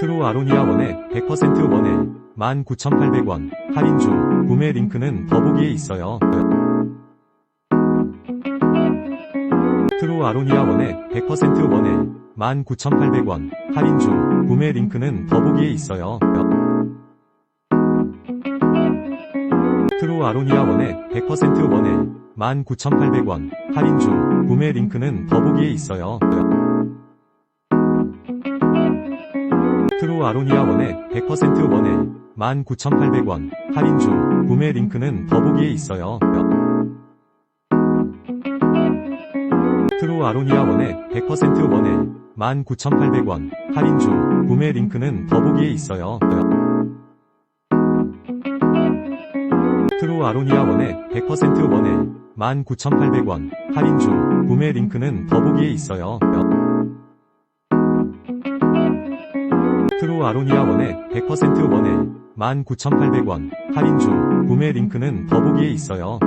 트루 아로니아 원에 100% 원에 19,800원 할인 중 구매 링크는 더보기에 있어요. 트루 아로니아 원에 100% 원에 19,800원 할인 중 구매 링크는 더보기에 있어요. 트루 아로니아 원에 100% 원에 19,800원 할인 중 구매 링크는 더보기에 있어요. 트루 아로니아 원에 100% 원에 19,800원 할인 중 구매 링크는 더보기에 있어요. 트루 아로니아 원에 100% 원에 19,800원 할인 중 구매 링크는 더보기에 있어요. 트루 아로니아 원에 100% 원에 19,800원 할인 중 구매 링크는 더보기에 있어요. 트루 아로니아 원에 100% 원에 19,800원 할인 중 구매 링크는 더보기에 있어요.